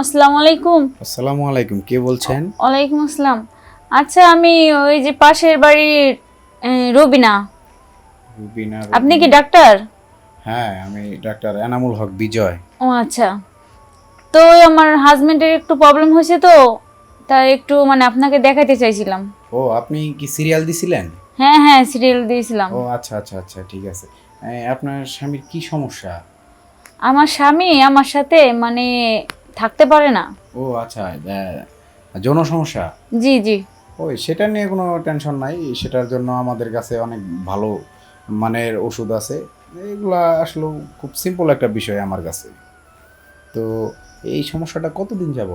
আসসালামু আলাইকুম। আসসালামু আলাইকুম কে বলছেন? ওয়ালাইকুম আসসালাম। আচ্ছা আমি ওই যে পাশের বাড়ির এ, রবিনা। আপনি কি ডাক্তার? হ্যাঁ আমি ডাক্তার এনামুল হক বিজয়। ও আচ্ছা। তো আমার হাজবেন্ডের একটু প্রবলেম হয়েছে তো তাই একটু মানে আপনাকে দেখাতে চাইছিলাম। ও আপনি কি সিরিয়াল দিছিলেন? হ্যাঁ হ্যাঁ সিরিয়াল দিয়েছিলাম। ও আচ্ছা আচ্ছা আচ্ছা ঠিক আছে। আপনার স্বামীর কি সমস্যা? আমার স্বামী আমার সাথে মানে থাকতে পারে না। ও আচ্ছা যৌন সমস্যা? জি জি। ওই সেটা নিয়ে কোনো টেনশন নাই সেটার জন্য আমাদের কাছে অনেক ভালো মানের ওষুধ আছে। এগুলা আসলে খুব সিম্পল একটা বিষয় আমার কাছে। তো এই সমস্যাটা কতদিন যাব?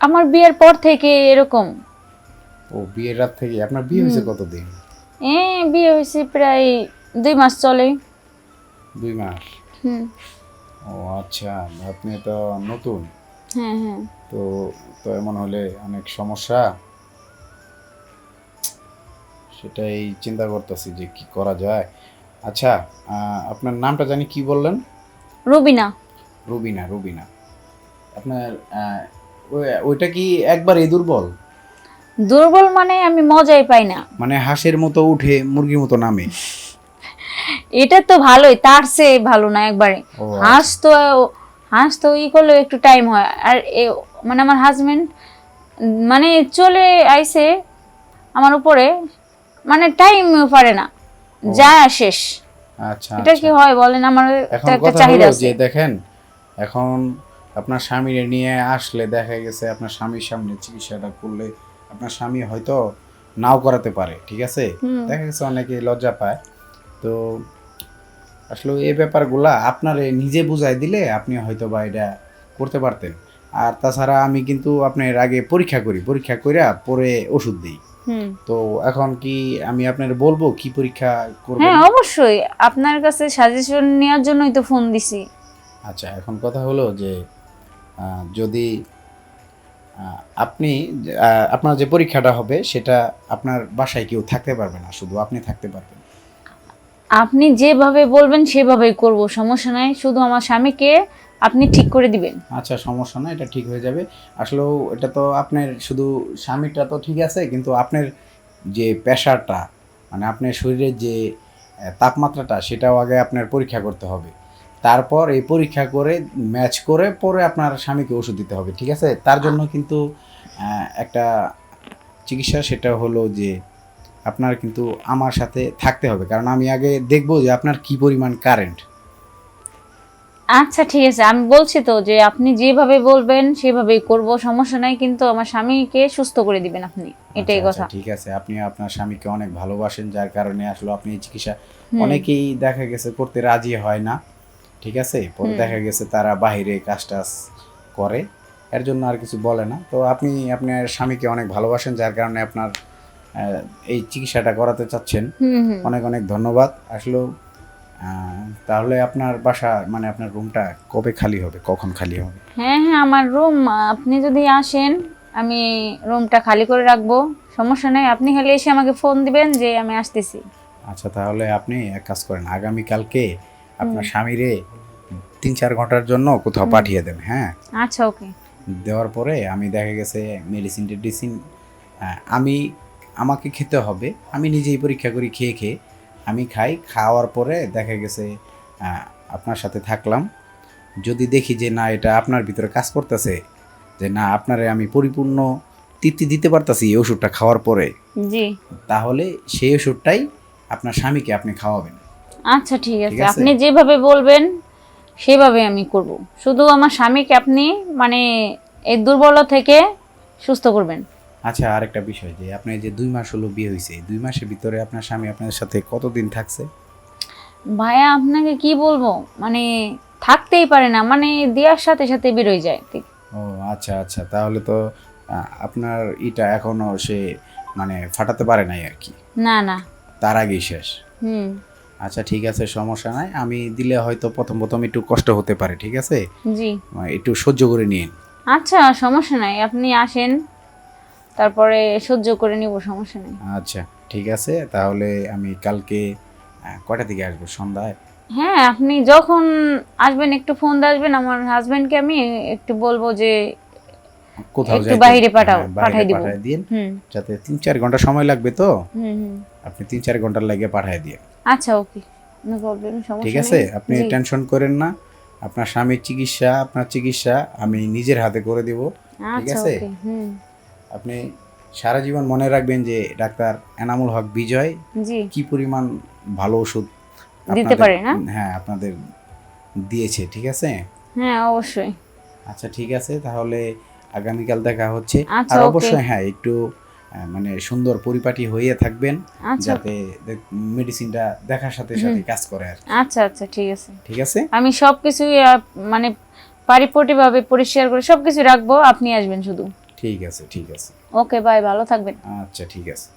আমার বিয়ের পর থেকে এরকম। ও বিয়ের রাত থেকে? আপনার বিয়ে হয়েছে কতদিন? এ বিয়ে হয়েছে প্রায় দুই মাস চলে। দুই মাস? হুম। ও আচ্ছা আপনি তো নতুন। হ্যাঁ হ্যাঁ। তো তো এমন হলে অনেক সমস্যা। সেটাই চিন্তা করতেছি যে কি করা যায়। আচ্ছা আপনার নামটা জানি কি বললেন? রবিনা। রুবিনা রুবিনা। আপনার ওই- ওইটা কি একবার এই দুর্বল? দুর্বল মানে আমি মজাই পাই না। মানে হাঁসের মতো উঠে মুরগির মতো নামে। এটা তো ভালোই তার চেয়ে ভালো না একবারে। হাঁস তো হাঁস তো ই করলে একটু টাইম হয়। আর মানে আমার হাজবেন্ড মানে চলে আইছে আমার উপরে মানে টাইম পারে না। যা শেষ। আচ্ছা এটা কি হয় বলেন? আমার একটা চাহিদা আছে। দেখেন এখন আপনার স্বামীরে নিয়ে আসলে দেখা গেছে আপনার স্বামীর সামনে চিকিৎসাটা করলে আপনার স্বামী হয়তো নাও করাতে পারে ঠিক আছে? দেখা গেছে অনেকে লজ্জা পায়। তো আসলে এই ব্যাপারগুলা আপনার নিজে বুঝাই দিলে আপনি হয়তো বা এটা করতে পারতেন। আর তাছাড়া আমি কিন্তু আপনার আগে পরীক্ষা করি পরীক্ষা করে পরে ওষুধ দিই। তো এখন কি আমি আপনার বলব কি পরীক্ষা করবেন? হ্যাঁ অবশ্যই। আপনার কাছে সাজেশন নেওয়ার জন্যই তো ফোন দিছি। আচ্ছা এখন কথা হলো যে যদি আপনি আপনার যে পরীক্ষাটা হবে সেটা আপনার বাসায় কেউ থাকতে পারবে না শুধু আপনি থাকতে পারবেন। আপনি যেভাবে বলবেন, সেভাবেই করব। সমস্যা নাই, শুধু আমার স্বামীকে আপনি ঠিক করে দিবেন। আচ্ছা সমস্যা না এটা ঠিক হয়ে যাবে। আসলেও এটা তো আপনার, শুধু স্বামীটা তো ঠিক আছে, কিন্তু আপনার যে প্রেশারটা মানে আপনার শরীরের যে তাপমাত্রাটা, সেটাও আগে আপনার পরীক্ষা করতে হবে। তারপর এই পরীক্ষা করে, ম্যাচ করে, পরে আপনার স্বামীকে ওষুধ দিতে হবে, ঠিক আছে? তার জন্য কিন্তু একটা চিকিৎসা, সেটা হলো যে আপনার কিন্তু আমার সাথে থাকতে হবে। কারণ আমি আগে দেখব যে আপনার কি পরিমাণ কারেন্ট আচ্ছা ঠিক আছে। আমি বলছি তো যে আপনি যেভাবে বলবেন সেভাবেই করব। সমস্যা নাই কিন্তু আমার স্বামীকে সুস্থ করে দিবেন আপনি। এটাই আচ্ছা, কথা। আচ্ছা, ঠিক আছে। আপনি আপনার স্বামীকে অনেক ভালোবাসেন যার কারণে আসলে আপনি এই চিকিৎসা অনেকেই দেখা গেছে করতে রাজি হয় না। ঠিক আছে? পরে দেখা গেছে তারা বাহিরে কাজ টাজ করে। এর জন্য আর কিছু বলে না। তো আপনি আপনার স্বামীকে অনেক ভালোবাসেন যার কারণে আপনার এই চিকিৎসাটা করাতে চাচ্ছেন। অনেক অনেক ধন্যবাদ। আসলে তাহলে আপনার বাসা মানে আপনার রুমটা কবে খালি হবে? কখন খালি হবে? হ্যাঁ হ্যাঁ আমার রুম আপনি যদি আসেন আমি রুমটা খালি করে রাখব। সমস্যা নেই আপনি খালি এসে আমাকে ফোন দিবেন যে আমি আসতেছি। আচ্ছা তাহলে আপনি এক কাজ করেন আগামীকালকে আপনার স্বামীরে তিন চার ঘণ্টার জন্য কোথাও পাঠিয়ে দেন হ্যাঁ? আচ্ছা ওকে। দেওয়ার পরে আমি দেখা গেছে মেডিসিন টেডিসিন আমি আমাকে খেতে হবে। আমি নিজেই পরীক্ষা করি খেয়ে খেয়ে। আমি খাই খাওয়ার পরে দেখা গেছে আপনার সাথে থাকলাম। যদি দেখি যে না এটা আপনার ভিতরে কাজ করতেছে যে না আপনারে আমি পরিপূর্ণ তৃপ্তি দিতে পারতাছি এই ওষুধটা খাওয়ার পরে জি। তাহলে সেই ওষুধটাই আপনার স্বামীকে আপনি খাওয়াবেন। আচ্ছা ঠিক আছে। ঠিক আছে? আপনি যেভাবে বলবেন সেভাবে আমি করব। শুধু আমার স্বামীকে আপনি মানে এই দুর্বলতা থেকে সুস্থ করবেন। আচ্ছা আরেকটা বিষয় যে আপনি যে দুই মাস হলো বিয়ে হয়েছে দুই মাসের ভিতরে আপনার স্বামী আপনার সাথে কতদিন থাকছে? ভাইয়া আপনাকে কি বলব? মানে থাকতেই পারে না মানে দেওয়ার সাথে সাথে বেরোয় যায়। ও আচ্ছা আচ্ছা তাহলে তো আপনার ইটা এখনও সে মানে ফাটাতে পারে নাই আর কি। না না। তার আগেই শেষ। হুম। আচ্ছা ঠিক আছে সমস্যা নাই। আমি দিলে হয়তো প্রথম প্রথম একটু কষ্ট হতে পারে ঠিক আছে? জি। একটু সহ্য করে নিন আচ্ছা সমস্যা নাই আপনি আসেন। তারপরে সহ্য করে নিব সমস্যা নেই। আচ্ছা ঠিক আছে তাহলে আমি কালকে কয়টা দিকে আসব? সন্ধ্যায়? হ্যাঁ আপনি যখন আসবেন একটু ফোন দিয়ে আসবেন আমার হাজবেন্ডকে আমি একটু বলব যে কোথাও একটু বাইরে পাঠাও, হ্যাঁ, পাঠাই দিব। পাঠাই দিন। হুম। যাতে তিন চার ঘণ্টা সময় লাগবে তো? আপনি তিন চার ঘণ্টার লাগে পাঠাই দিয়ে আচ্ছা ওকে। নো প্রবলেম সমস্যা ঠিক আছে? আপনি টেনশন করেন না। আপনার স্বামীর চিকিৎসা আপনার চিকিৎসা আমি নিজের হাতে করে দিব। ঠিক আছে? হুম। আপনি সারা জীবন মনে রাখবেন যে ডাক্তার এনামুল হক বিজয় জি। কি পরিমাণ ভালো ওষুধ দিতে পারে না? হ্যাঁ আপনাদের দিয়েছে ঠিক আছে? হ্যাঁ অবশ্যই। আচ্ছা ঠিক আছে তাহলে আগামীকাল দেখা হচ্ছে। আচ্ছা, আর অবশ্যই হ্যাঁ একটু মানে সুন্দর পরিপাটি হয়ে থাকবেন আচ্ছা। যাতে মেডিসিনটা দেখার সাথে সাথে কাজ করে আর। আচ্ছা আচ্ছা ঠিক আছে। ঠিক আছে? আমি সব কিছুই মানে পারিপরিভাবে পরিষ্কার করে সব কিছু রাখব আপনি আসবেন শুধু। ঠিক আছে ঠিক আছে। ওকে বাই ভালো থাকবেন। আচ্ছা ঠিক আছে।